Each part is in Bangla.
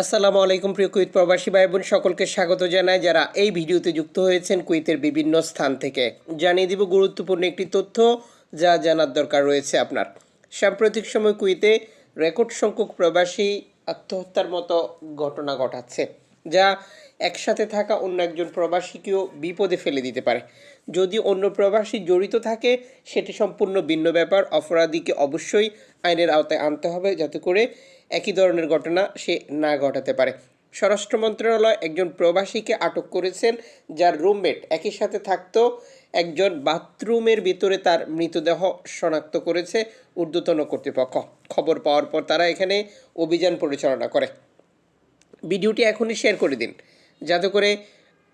আসসালামু আলাইকুম প্রিয় কুইত প্রবাসী ভাই বোন সকলকে স্বাগত জানাই। যারা এই ভিডিওতে যুক্ত হয়েছেন কুইতের বিভিন্ন স্থান থেকে, জানিয়ে দিব গুরুত্বপূর্ণ একটি তথ্য যা জানার দরকার রয়েছে আপনার। সাম্প্রতিক সময় কুইতে রেকর্ড সংখ্যক প্রবাসী আত্মহত্যার মতো ঘটনা ঘটাচ্ছে, যা একসাথে থাকা অন্য একজন প্রবাসীকেও বিপদে ফেলে দিতে পারে। যদি অন্য প্রবাসী জড়িত থাকে, সেটি সম্পূর্ণ ভিন্ন ব্যাপার। অপরাধীকে অবশ্যই আইনের আওতায় আনতে হবে, যাতে করে একই ধরনের ঘটনা সে না ঘটাতে পারে। স্বরাষ্ট্র মন্ত্রণালয় একজন প্রবাসীকে আটক করেছেন, যার রুমমেট একই সাথে থাকতো। একজন বাথরুমের ভিতরে তার মৃতদেহ শনাক্ত করেছে ঊর্ধ্বতন কর্তৃপক্ষ। খবর পাওয়ার পর তারা এখানে অভিযান পরিচালনা করে। ভিডিওটি এখনই শেয়ার করে দিন, যাতে করে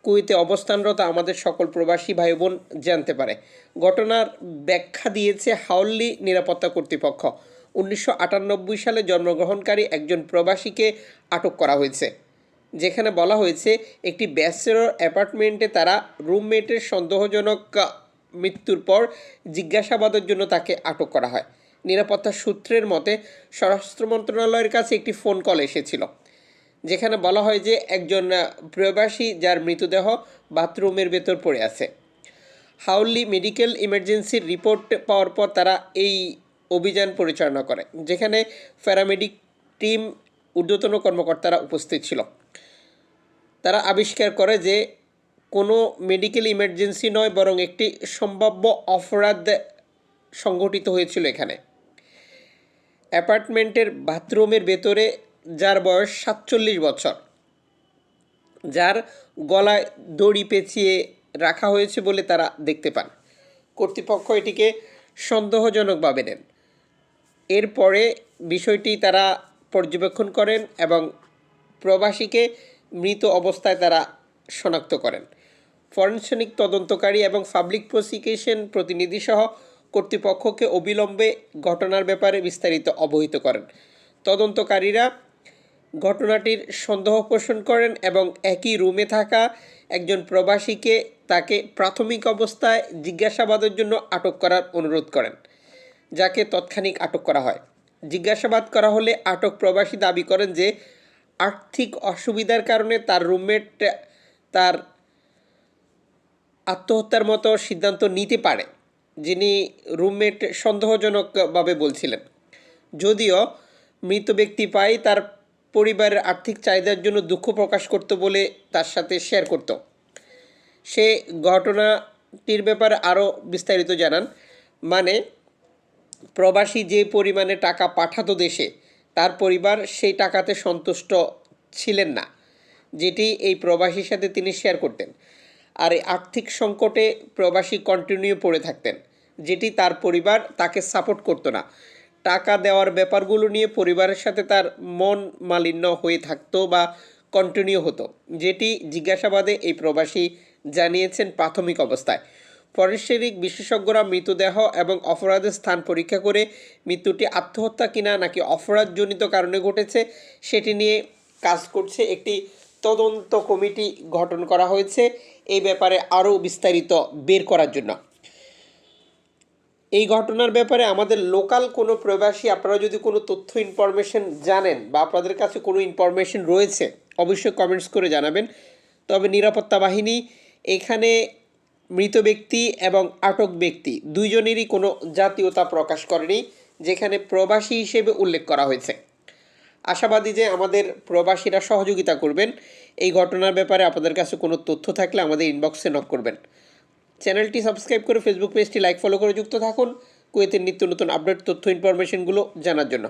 কুইতে অবস্থানরত আমাদের সকল প্রবাসী ভাই বোন জানতে পারে। ঘটনার ব্যাখ্যা দিয়েছে হাউল্লি নিরাপত্তা কর্তৃপক্ষ। উনিশশো আটানব্বই সালে জন্মগ্রহণকারী একজন প্রবাসীকে আটক করা হয়েছে, যেখানে বলা হয়েছে একটি ব্যাচেলর অ্যাপার্টমেন্টে তারা রুমমেটের সন্দেহজনক মৃত্যুর পর জিজ্ঞাসাবাদের জন্য তাকে আটক করা হয়। নিরাপত্তা সূত্রের মতে স্বরাষ্ট্র মন্ত্রণালয়ের কাছে একটি ফোন কল এসেছিল, যেখানে বলা হয় যে একজন প্রবাসী যার মৃতদেহ বাথরুমের ভেতর পড়ে আছে। হাউলি মেডিকেল ইমার্জেন্সির রিপোর্ট পাওয়ার পর তারা এই অভিযান পরিচালনা করে, যেখানে প্যারামেডিক টিম ঊর্ধ্বতন কর্মকর্তারা উপস্থিত ছিল। তারা আবিষ্কার করে যে কোনো মেডিকেল ইমার্জেন্সি নয়, বরং একটি সম্ভাব্য অপরাধ সংঘটিত হয়েছিল এখানে। অ্যাপার্টমেন্টের বাথরুমের ভেতরে, যার বয়স সাতচল্লিশ বছর, যার গলায় দড়ি পেঁচিয়ে রাখা হয়েছে বলে তারা দেখতে পান। কর্তৃপক্ষ এটিকে সন্দেহজনকভাবে নেন। এরপরে বিষয়টি তারা পর্যবেক্ষণ করেন এবং প্রবাসীকে মৃত অবস্থায় তারা শনাক্ত করেন। ফরেনসিক তদন্তকারী এবং পাবলিক প্রসিকিউশন প্রতিনিধি সহ কর্তৃপক্ষকে অবিলম্বে ঘটনার ব্যাপারে বিস্তারিত অবহিত করেন। তদন্তকারীরা ঘটনাটির সন্দেহ পোষণ করেন এবং একই রুমে থাকা একজন প্রবাসীকে তাকে প্রাথমিক অবস্থায় জিজ্ঞাসাবাদের জন্য আটক করার অনুরোধ করেন। যাকে তৎক্ষণিক আটক করা হয়। জিজ্ঞাসাবাদ করা হলে আটক প্রবাসী দাবি করেন যে, আর্থিক অসুবিধার কারণে তার রুমমেট তার আত্মহত্যার মতো সিদ্ধান্ত নিতে পারে, যিনি রুমমেট সন্দেহজনকভাবে বলছিলেন। যদিও মৃত ব্যক্তি পাই তার পরিবারের আর্থিক চাহিদার জন্য দুঃখ প্রকাশ করতো বলে তার সাথে শেয়ার করতো। সে ঘটনাটির ব্যাপারে আরও বিস্তারিত জানান। মানে প্রবাসী যে পরিমাণে টাকা পাঠাতো দেশে, তার পরিবার সেই টাকাতে সন্তুষ্ট ছিলেন না, যেটি এই প্রবাসীর সাথে তিনি শেয়ার করতেন। আর এই আর্থিক সংকটে প্রবাসী কন্টিনিউ পড়ে থাকতেন, যেটি তার পরিবার তাকে সাপোর্ট করতো না। টাকা দেওয়ার ব্যাপারগুলো নিয়ে পরিবারের সাথে তার মন মালিন্য হয়ে থাকতো বা কন্টিনিউ হতো, যেটি জিজ্ঞাসাবাদে এই প্রবাসী জানিয়েছেন প্রাথমিক অবস্থায়। ফরেনসিক বিশেষজ্ঞরা মৃতদেহ এবং অপরাধের স্থান পরীক্ষা করে মৃত্যুটি আত্মহত্যা কিনা নাকি অপরাধজনিত কারণে ঘটেছে, সেটি নিয়ে কাজ করছে একটি তদন্ত কমিটি গঠন করা হয়েছে। এই ব্যাপারে আরও বিস্তারিত বের করার জন্য। এই ঘটনার ব্যাপারে আমাদের লোকাল কোনো প্রবাসী, আপনারা যদি কোনো তথ্য ইনফরমেশন জানেন বা আপনাদের কাছে কোনো ইনফরমেশন রয়েছে, অবশ্যই কমেন্টস করে জানাবেন। তবে নিরাপত্তা বাহিনী এখানে মৃত ব্যক্তি এবং আটক ব্যক্তি। দুইজনেরই কোনো জাতীয়তা প্রকাশ করেনি, যেখানে প্রবাসী হিসেবে উল্লেখ করা হয়েছে। আশাবাদী যে আমাদের প্রবাসীরা সহযোগিতা করবেন। এই ঘটনার ব্যাপারে আপনাদের কাছে কোনো তথ্য থাকলে আমাদের ইনবক্সে নক করবেন। চ্যানেলটি সাবস্ক্রাইব করে ফেসবুক পেজটি লাইক ফলো করে যুক্ত থাকুন। কুয়েতের নিত্য নতুন আপডেট তথ্য ইনফরমেশনগুলো জানার জন্য।